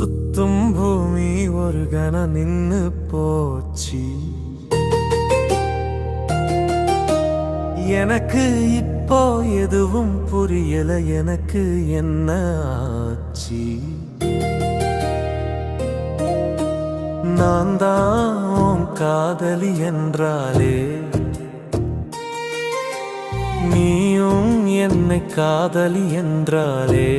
சுத்தும் பூமி ஒரு கணம் நின்னு போச்சு. எனக்கு இப்போ எதுவும் புரியல எனக்கு என்ன ஆச்சு? நான் தான் காதலி என்றாலே நீயும் என்னை காதலி என்றாலே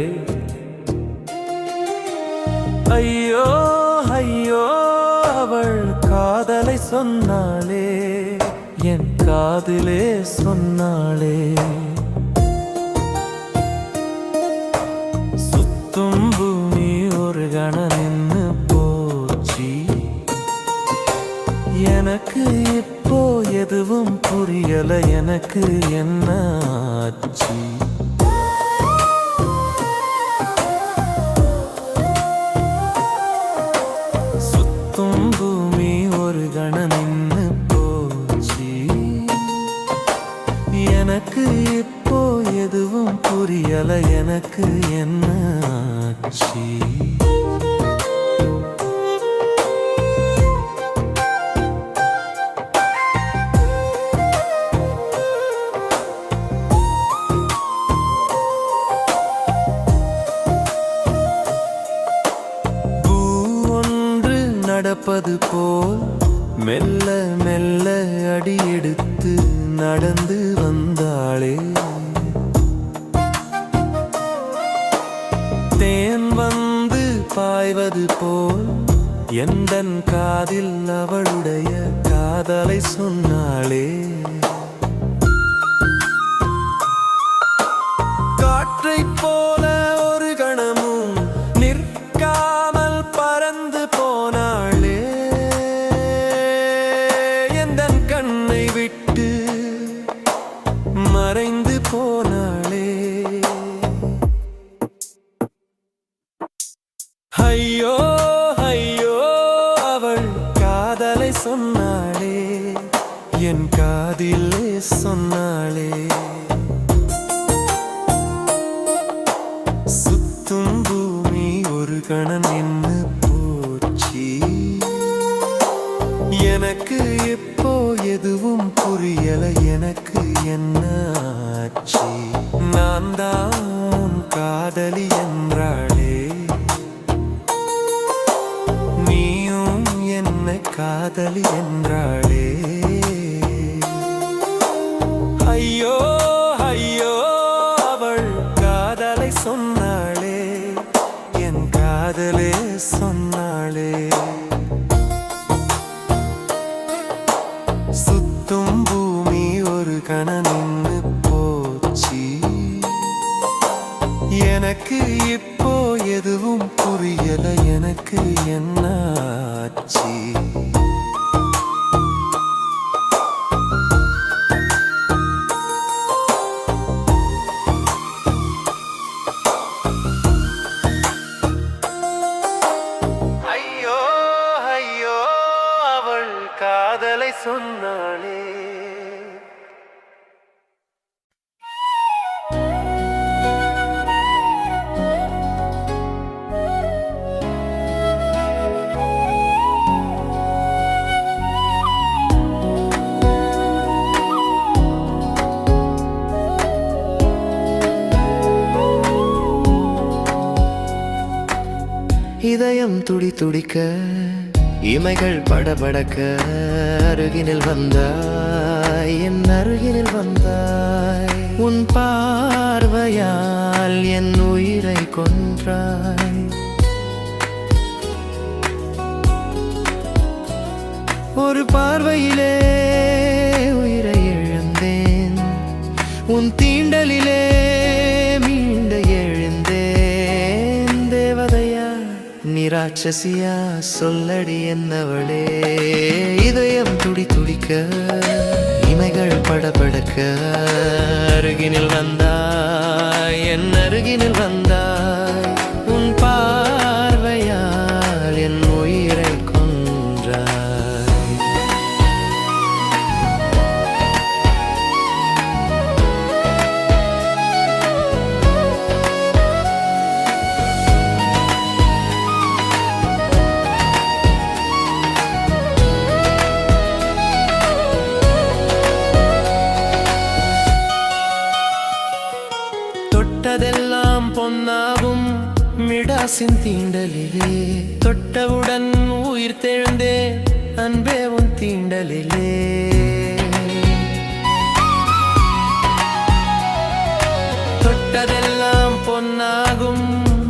ஐயோ ஐயோ அவள் காதலை சொன்னாளே என் காதிலே சொன்னாளே. சுத்தும் பூமி ஒரு கண நின்று போச்சு. எனக்கு இப்போ எதுவும் புரியல எனக்கு எந்தன் காதில் அவளுடைய காதலை சொன்னாளே. காதலை சொன்னாளே என் காதிலே சொன்னாளே. சுத்தும் பூமி ஒரு கணன் நின்னு போச்சு. எனக்கு எப்போ எதுவும் புரியல எனக்கு என்ன ஆச்சு நான் தான் காதலி காதலி என்றாளே. ஐயோ ஐயோ அவள் காதலை சொன்னாளே. என் காதலே சொன்னாளே. சுத்தும் பூமி ஒரு கண நின்னு போச்சு. எனக்கு இப்போ எதுவும் புரியல எனக்கு என்ன இதயம் துடி துடிக்க இமைகள் படபடக்க அருகினில் வந்தாய் என் அருகினில் வந்தாய். உன் பார்வையால் என் உயிரை கொன்றாய். ஒரு பார்வையிலே உயிரை இழந்தேன். உன் தீண்ட ராட்சசியா சொல்லடி என்னவளே. இதயம் துடி துடிக்க இமைகள் படபடக்க. அருகினில் வந்தா என் அருகினில் வந்த. மனசின் தீண்டலிலே. தொட்டவுடன் உயிர் தெழுந்தே அன்பே உன் தீண்டலிலே. தொட்டதெல்லாம் பொன்னாகும்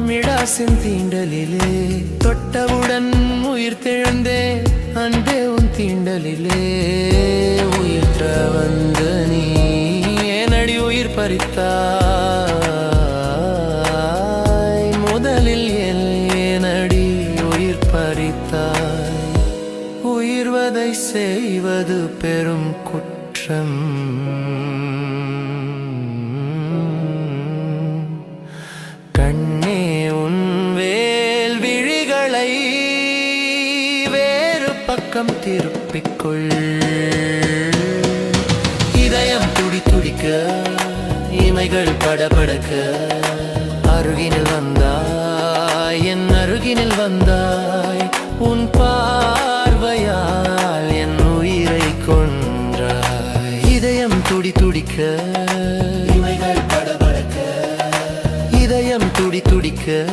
மிடாசின் தீண்டலிலே. தொட்டவுடன் உயிர் தெழுந்தே அன்பே உன் தீண்டலிலே. உயிர் வந்த நீ ஏனடி உயிர் பறித்த பெரும் குற்றம். கண்ணே உன் வேல் விழிகளை வேறு பக்கம் திருப்பிக்கொள். இதயம் துடி துடிக்க இமைகள் படபடக்க அருகினில் வந்தாய் என் அருகினில் வந்தாய் உன் பா துடிக்க. இதயம் துடி துடிக்க.